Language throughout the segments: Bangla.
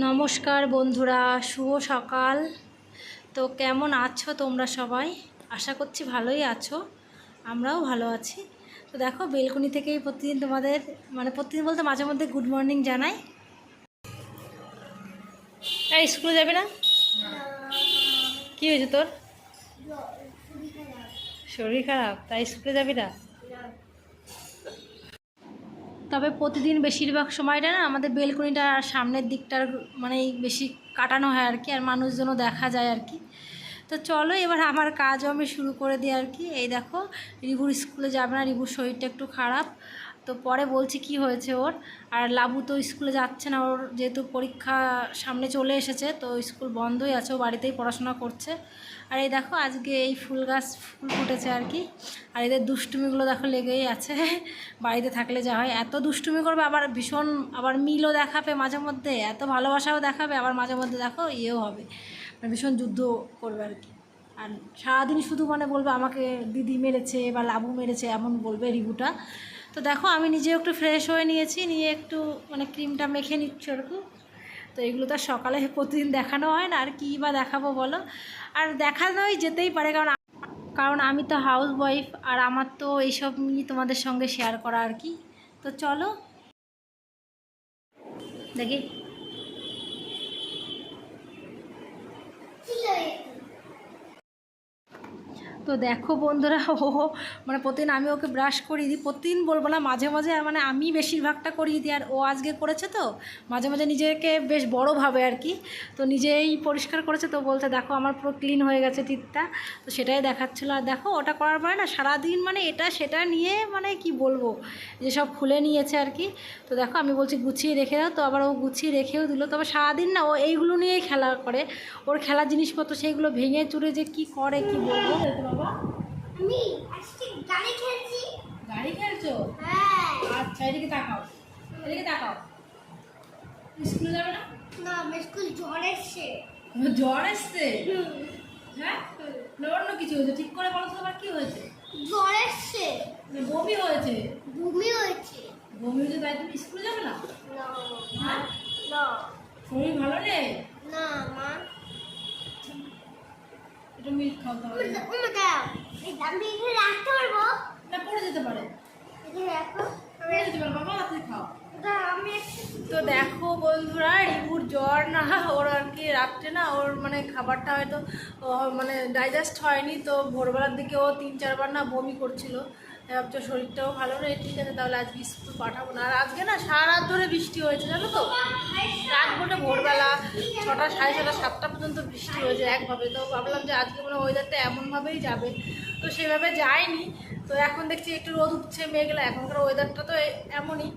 নমস্কার বন্ধুরা, শুভ সকাল। তো কেমন আছো তোমরা সবাই? আশা করছি ভালোই আছো, আমরাও ভালো আছি। তো দেখো, বেলকুনি থেকেই প্রতিদিন তোমাদের মানে প্রতিদিন বলতে মাঝে মধ্যে গুড মর্নিং জানাই। এই, স্কুলে যাবে না? কি হয়েছে তোর? শরীর খারাপ? তাই স্কুলে যাবি না? তবে প্রতিদিন বেশিরভাগ সময়টা না আমাদের বেলকনিটা আর সামনের দিকটার মানে বেশি কাটানো হয় আর কি, আর মানুষজনও দেখা যায় আর কি। তো চলো এবার আমার কাজও আমি শুরু করে দিই আর কি। এই দেখো রিবুর স্কুলে যাবে না রিবুর শরীরটা একটু খারাপ। তো পরে বলছি কি হয়েছে ওর, আর লাবু তো স্কুলে যাচ্ছে না, ওর যেহেতু পরীক্ষা সামনে চলে এসেছে, তো স্কুল বন্ধই আছে, ও বাড়িতেই পড়াশোনা করছে। আর এই দেখো, আজকে এই ফুল গাছ ফুল ফুটেছে আর কি। আর এদের দুষ্টুমিগুলো দেখো লেগেই আছে। বাড়িতে থাকলে যা হয়। এত দুষ্টুমি করবে, আবার ভীষণ আবার মিলও দেখাবে মাঝে মধ্যে, এত ভালোবাসাও দেখাবে, আবার মাঝে মধ্যে দেখো ইয়েও হবে। মানে ভীষণ যুদ্ধ করবে আর কি। আর সারাদিন শুধু মানে বলবে, আমাকে দিদি মেরেছে বা লাবু মেরেছে, এমন বলবে রিবুটা। তো দেখো, আমি নিজেও একটু ফ্রেশ হয়ে নিয়েছি, নিয়ে একটু মানে ক্রিমটা মেখে নিচ্ছি ওরকম। তো এগুলো তো সকালে প্রতিদিন দেখানো হয় না, আর কী বা দেখাবো বলো? আর দেখানোই যেতেই পারে, কারণ কারণ আমি তো হাউস ওয়াইফ আর আমার তো এইসব নিয়ে তোমাদের সঙ্গে শেয়ার করা আর কি। তো চলো। দেখি। তো দেখো বন্ধুরা ও মানে প্রতিদিন আমি ওকে ব্রাশ করিয়ে দিই, প্রতিদিন বলব না, মাঝে মাঝে মানে আমি বেশিরভাগটা করিয়ে দিই, আর ও আজকে করেছে তো, মাঝে মাঝে নিজেকে বেশ বড় ভাবে আর কি, তো নিজেই পরিষ্কার করেছে তো বলতে দেখো, আমার পুরো ক্লিন হয়ে গেছে টিপটা তো সেটাই দেখাচ্ছিলো, আর দেখো, ওটা করার পরে না সারাদিন মানে এটা সেটা নিয়ে মানে কি বলব, যে সব খুলে নিয়েছে আর কি। তো দেখো, আমি বলছি, গুছিয়ে রেখে দাও। তো আবার ও গুছিয়ে রেখেও দিল। তবে সারাদিন না ও এইগুলো নিয়েই খেলা করে। ওর খেলার জিনিসপত্র সেইগুলো ভেঙে চুরে যে কি করে, কি বলব? বাবা? আমি আজকে গাড়ি খেলছি। গাড়ি খেলছো? হ্যাঁ। আচ্ছা এদিকে তাকাও। এদিকে তাকাও। স্কুলে যাবে না? না আমার স্কুল জ্বর এসছে। জ্বর এসছে? হ্যাঁ? না অন্য কিছু হয়েছে? ঠিক করে বলো তো আবার কি হয়েছে? জ্বর এসছে। বমি হয়েছে? বমি হয়েছে। বমি হয়েছে তাই তুমি স্কুলে যাবে না? না। হ্যাঁ? না। শরীর ভালো নেই? না মা মিল্ক খাও তাহলে। ওমা দাও। এই আমি এখানে রাখতে পারব না পড়ে যেতে পারে। এখানে রাখো। পড়ে যেতে পারে। বাবা খাও। তো দেখো বন্ধুরা রিপুর জ্বর না ওর আর কি রাত্রে না ওর মানে খাবারটা হয়তো মানে ডাইজেস্ট হয়নি তো ভোরবেলার দিকে ও তিন চারবার না বমি করছিল। ভাবছ শরীরটাও ভালো নেই ঠিক আছে তাহলে আজকে স্কুল পাঠাবো না। আর আজকে না সারা রাত ধরে বৃষ্টি হয়েছে জানো তো? ছটা সাড়ে ছটা, সাতটা পর্যন্ত বৃষ্টি হয়েছে একভাবে। তো ভাবলাম যে আজকে মানে ওয়েদারটা এমনভাবেই যাবে। তো সেভাবে যায়নি। তো এখন দেখছি একটু রোদ উঠছে, মেঘলা। এখনকার ওয়েদারটা তো এমনই।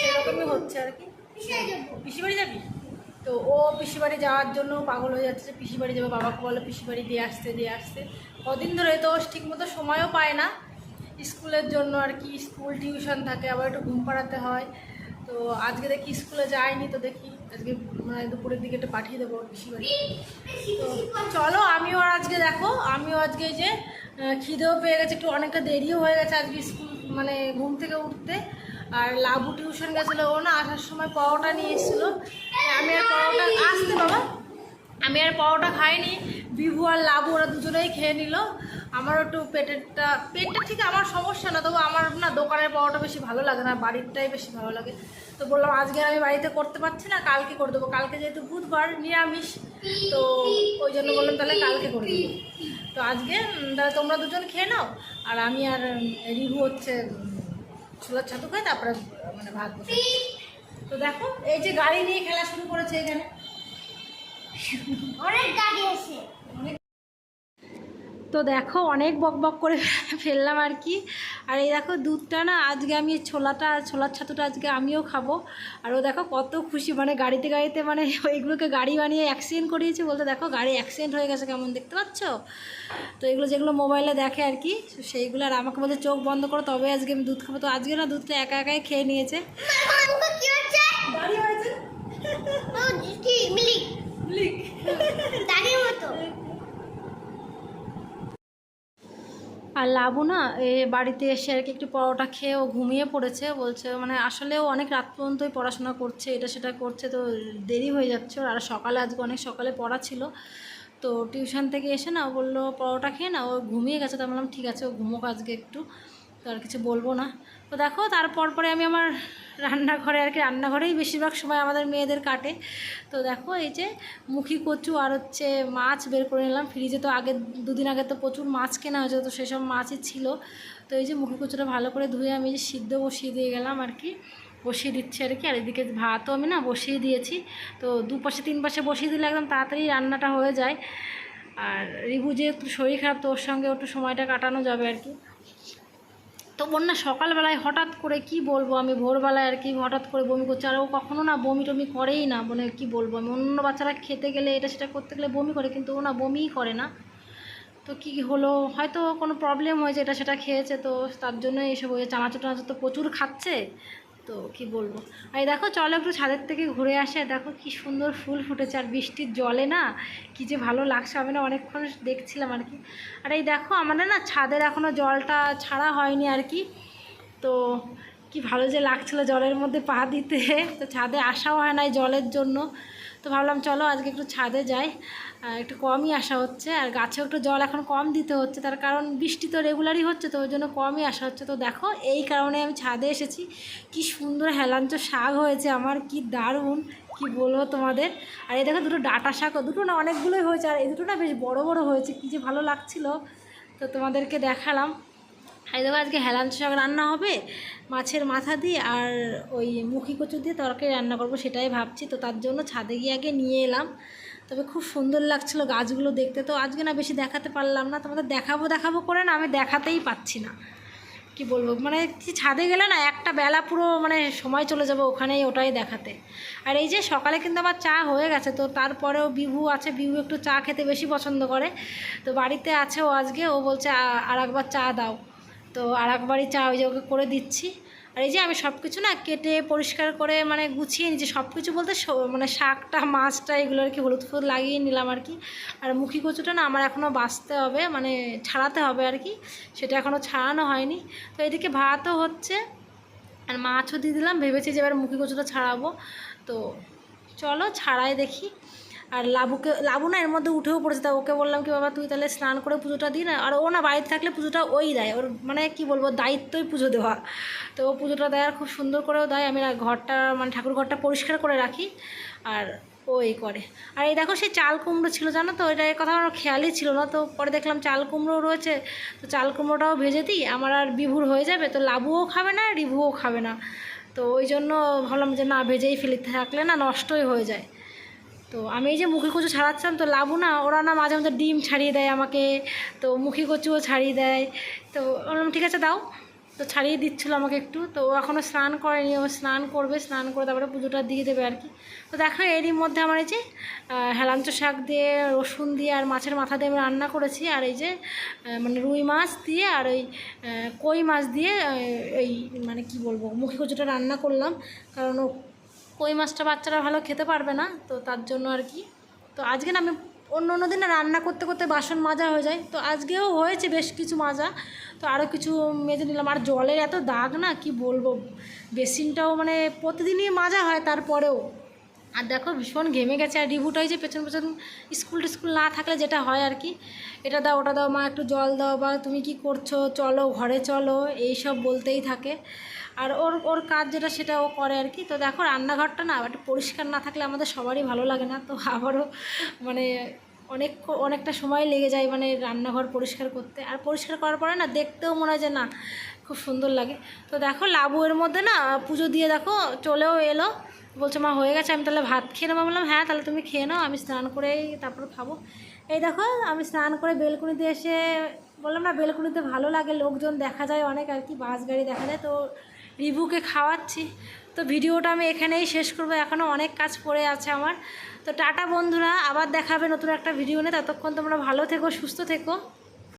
সেরকমই হচ্ছে আর কি। পিসি বাড়ি যাবি? তো ও বাড়ি যাওয়ার জন্য পাগল হয়ে যাচ্ছে পিসি বাড়ি যাবে, বাবাকে বলে পিসি বাড়ি দিয়ে আসতে দিয়ে আসতে। কদিন ধরে তো ঠিক মতো সময়ও পায় না স্কুলের জন্য আর কি। স্কুল টিউশন থাকে, আবার একটু ঘুম পাড়াতে হয়। তো আজকে দেখি স্কুলে যায়নি, তো দেখি আজকে মানে দুপুরের দিকে একটু পাঠিয়ে দেবো পিসি বাড়ি তো চলো, আমিও আজকে দেখো, আমিও আজকে যে খিদেও পেয়ে গেছে, একটু অনেকটা দেরিও হয়ে গেছে আজকে স্কুল মানে ঘুম থেকে উঠতে। আর লাবু টিউশন গেছিল, ও না আসার সময় পরোটা নিয়ে এসেছিল। আমি আর পরোটা আসতে, বাবা। আমি আর পরোটা খাইনি, বিভু আর লাবু, ওরা দুজনেই খেয়ে নিল। আমারও একটু পেটেরটা পেটটা ঠিক আমার সমস্যা না তবু আমার না দোকানের পাওয়াটা বেশি ভালো লাগে না বাড়িরটাই বেশি ভালো লাগে। তো বললাম আজকে আমি বাড়িতে করতে পারছি না কালকে করে দেবো। কালকে যেহেতু বুধবার নিরামিষ তো ওই জন্য বললাম তাহলে কালকে করে দেবো। তো আজকে তাহলে তোমরা দুজন খেয়ে নাও। আর আমি আর রিভু হচ্ছে ছোলার ছাতু খাই তারপরে মানে ভাত তো দেখো এই যে গাড়ি নিয়ে খেলা শুরু করেছে এখানে। অনেক গাড়ি আছে তো দেখো অনেক বক বক করে ফেললাম আর কি। আর এই দেখো দুধটা না আজকে আমি এই ছোলাটা ছোলার ছাতুটা আজকে আমিও খাব। আর ও দেখো কত খুশি মানে গাড়িতে গাড়িতে মানে ওইগুলোকে গাড়ি বানিয়ে অ্যাক্সিডেন্ট করিয়েছে বলতে দেখো গাড়ি অ্যাক্সিডেন্ট হয়ে গেছে কেমন দেখতে পাচ্ছ? তো এগুলো যেগুলো মোবাইলে দেখে আর কি সেইগুলো আর আমাকে বলছে চোখ বন্ধ করো তবে আজকে আমি দুধ খাব। তো আজকে না দুধটা একা একাই খেয়ে নিয়েছে। দাঁড়িয়ে মতো আর লাবু না, এ বাড়িতে এসে আর কি একটু পরোটা খেয়ে ও ঘুমিয়ে পড়েছে। বলছে মানে আসলে ও অনেক রাত পর্যন্তই পড়াশোনা করছে, এটা সেটা করছে, তো দেরি হয়ে যাচ্ছে আর সকালে, আজকে অনেক সকালে পড়া ছিল। তো টিউশন থেকে এসে না ও বলল, পরোটা খেয়ে না, ও ঘুমিয়ে গেছে। তো বললাম, ঠিক আছে, ও ঘুমোক আজকে একটু। তো আর কিছু বলব না। তো দেখো, তারপর পরে আমি আমার রান্নাঘরে আর কি, রান্নাঘরেই বেশিরভাগ সময় আমাদের মেয়েদের কাটে। তো দেখো, এই যে মুখি কচু আর হচ্ছে মাছ বের করে নিলাম। ফ্রিজে তো আগে দুদিন আগে তো প্রচুর মাছ কেনা হয়েছে তো সেসব মাছই ছিল। তো এই যে মুখি কচুটা ভালো করে ধুয়ে আমি যে সিদ্ধ বসিয়ে দিয়ে গেলাম আর কি, বসিয়ে দিচ্ছি আর কি। আর এদিকে ভাতও আমি না বসিয়ে দিয়েছি। তো দুপাশে তিন পাশে বসিয়ে দিলে একদম তাড়াতাড়ি রান্নাটা হয়ে যায়। আর রিভু যে একটু শরীর খারাপ, তো ওর সঙ্গে একটু সময়টা কাটানো যাবে আর কি। তো ওর না সকালবেলায় হঠাৎ করে কি বলব আমি? ভোরবেলায় আর কি হঠাৎ করে বমি করছে। আর ও কখনো না বমি টমি করেই না মানে কি বলব আমি? অন্য বাচ্চারা খেতে গেলে এটা সেটা করতে গেলে বমি করে, কিন্তু ও না বমিই করে না। তো কি হলো? হয়তো কোনো প্রবলেম হয়েছে, এটা সেটা খেয়েছে, তো তার জন্য এসব হয়েছে। চানাচুর টানাচুর তো প্রচুর খাচ্ছে। তো কি বলব? আর দেখো, চলো একটু ছাদের থেকে ঘুরে আসে দেখো কি সুন্দর ফুল ফুটেছে আর বৃষ্টির জলে না, কি যে ভালো লাগছে। আমি না অনেকক্ষণ দেখছিলাম আর কি। আর এই দেখো, আমাদের না ছাদের এখনও জলটা ছাড়া হয়নি আর কি। তো কি ভালো যে লাগছিল জলের মধ্যে পা দিতে। তো ছাদে আসাও হয় না জলের জন্য। তো ভাবলাম চলো আজকে একটু ছাদে যাই। একটু কমই আসা হচ্ছে আর গাছেও একটু জল এখন কম দিতে হচ্ছে। তার কারণ বৃষ্টি তো রেগুলারই হচ্ছে, তো ওই জন্য কমই আসা হচ্ছে। তো দেখো, এই কারণে আমি ছাদে এসেছি। কি সুন্দর হেলাঞ্চ শাক হয়েছে আমার, কি দারুণ, কি বলব তোমাদের। আর এই দেখো দুটো ডাটা শাকও, দুটো না অনেকগুলোই হয়েছে। আর এই দুটো না বেশ বড় বড় হয়েছে, কি যে ভালো লাগছিল। তো তোমাদেরকে দেখালাম। এই দেখো আজকে হেলাঞ্চ শাক রান্না হবে, মাছের মাথা দিয়ে আর ওই মুখি কচু দিয়ে তরকারি রান্না করব সেটাই ভাবছি। তো তার জন্য ছাদে গিয়ে আগে নিয়ে এলাম। তবে খুব সুন্দর লাগছিল গাছগুলো দেখতে। তো আজকে না বেশি দেখাতে পারলাম না। তোমাদের দেখাবো দেখাবো করে না, আমি দেখাতেই পাচ্ছি না। কি বলব? মানে ছাদে গেলে না একটা বেলা পুরো মানে সময় চলে যাবে ওখানেই ওটাই দেখাতে। আর এই যে সকালে কিন্তু আবার চা হয়ে গেছে। তো তারপরেও বিভু আছে, বিভু একটু চা খেতে বেশি পছন্দ করে। তো বাড়িতে আছে ও আজকে। ও বলছে আর একবার চা দাও। তো আর একবারই চা ওই যে ওকে করে দিচ্ছি। আর এই যে আমি সব কিছু না কেটে পরিষ্কার করে মানে গুছিয়ে নিচ্ছি। সব কিছু বলতে মানে শাকটা, মাছটা এগুলো আর কি হলুদ ফুল লাগিয়ে নিলাম আর কি। আর মুখি কচুটা না আমার এখনও বাঁচতে হবে মানে ছাড়াতে হবে আর কি। সেটা এখনও ছাড়ানো হয়নি। তো এদিকে ভাতও হচ্ছে। আর মাছও দিয়ে দিলাম। ভেবেছি যে এবার মুখি কচুটা ছাড়াবো। তো চলো ছাড়াই দেখি। আর লাবুকে, লাবু না এর মধ্যে উঠেও পড়েছে, তা ওকে বললাম কি, বাবা, তুই তাহলে স্নান করে পুজোটা দিই না। আর ও না বাড়িতে থাকলে পুজোটা ওই দেয়। ওর মানে কি বলব, দায়িত্বই পুজো দেওয়া। তো ও পুজোটা দেয় আর খুব সুন্দর করেও দেয়। আমি ঘরটা মানে ঠাকুর ঘরটা পরিষ্কার করে রাখি আর ও এই করে। আর এই দেখো সেই চাল কুমড়ো ছিল, জানো তো? এটা কথা আমার খেয়ালই ছিল না। তো পরে দেখলাম চাল কুমড়ো রয়েছে। তো চাল কুমড়োটাও ভেজে দিই, আমার আর বিভুর হয়ে যাবে। তো লাবুও খাবে না, রিভুও খাবে না। তো ওই জন্য ভাবলাম যে না, ভেজেই ফেলে, থাকলে না নষ্টই হয়ে যায়। তো আমি এই যে মুখি কচু ছাড়াচ্ছিলাম, তো লাবু না, ওরা না মাঝে মধ্যে ডিম ছাড়িয়ে দেয় আমাকে, তো মুখি কচুও ছাড়িয়ে দেয়। তো বললাম, ঠিক আছে, দাও। তো ছাড়িয়ে দিচ্ছিল আমাকে একটু, তো ও এখনও স্নান করেনি, ও স্নান করবে, স্নান করে তারপরে পুজোটা দিয়ে দেবে আর কি। তো দেখো, এরই মধ্যে আমার এই যে হেলাঞ্চ শাক দিয়ে, রসুন দিয়ে আর মাছের মাথা দিয়ে আমি রান্না করেছি, আর এই যে মানে রুই মাছ দিয়ে আর ওই কই মাছ দিয়ে এই মানে কি বলব, মুখি কচুটা রান্না করলাম, কারণ ও কই মাছটা বাচ্চারা ভালো খেতে পারবে না, তো তার জন্য আর কি। তো আজকে না আমি অন্য অন্য দিন রান্না করতে করতে বাসন মাজা হয়ে যায়, তো আজকেও হয়েছে বেশ কিছু মাজা, তো আরও কিছু মেজে নিলাম। আর জলের এত দাগ না, কি বলব, বেসিনটাও মানে প্রতিদিনই মাজা হয় তারপরেও। আর দেখো ভীষণ ঘেমে গেছে, আর রিভুটাই যে পেছন পেছন স্কুল টিস্কুল না থাকলে যেটা হয় আর কি, এটা দাও, ওটা দাও, মা একটু জল দাও, বা তুমি কি করছ, চলো, ঘরে চলো এই সব বলতেই থাকে। আর ওর ওর কাজ যেটা সেটা ও করে আর কি। তো দেখো, রান্নাঘরটা না একটু পরিষ্কার না থাকলে আমাদের সবারই ভালো লাগে না। তো আবারও মানে অনেক, অনেকটা সময় লেগে যায় মানে রান্নাঘর পরিষ্কার করতে। আর পরিষ্কার করার পরে না দেখতেও মনে হয় যে না, খুব সুন্দর লাগে। তো দেখো, লাবু এর মধ্যে না পুজো দিয়ে দেখো, চলেও এলো। বলছে, মা, হয়ে গেছে, আমি তাহলে ভাত খেয়ে নেব। বললাম হ্যাঁ তাহলে তুমি খেয়ে নাও, আমি স্নান করেই তারপর খাব। এই দেখো, আমি স্নান করে বেলকুনিতে এসে বললাম না, বেলকুনিতে ভালো লাগে, লোকজন দেখা যায় অনেক আর কি বাস গাড়ি দেখা যায়। তো রিভুকে খাওয়াচ্ছি। তো ভিডিওটা আমি এখানেই শেষ করব। এখনও অনেক কাজ পড়ে আছে আমার। তো টাটা বন্ধুরা, আবার দেখাবে নতুন একটা ভিডিও নিয়ে। ততক্ষণ তোমরা ভালো থেকো, সুস্থ থেকো।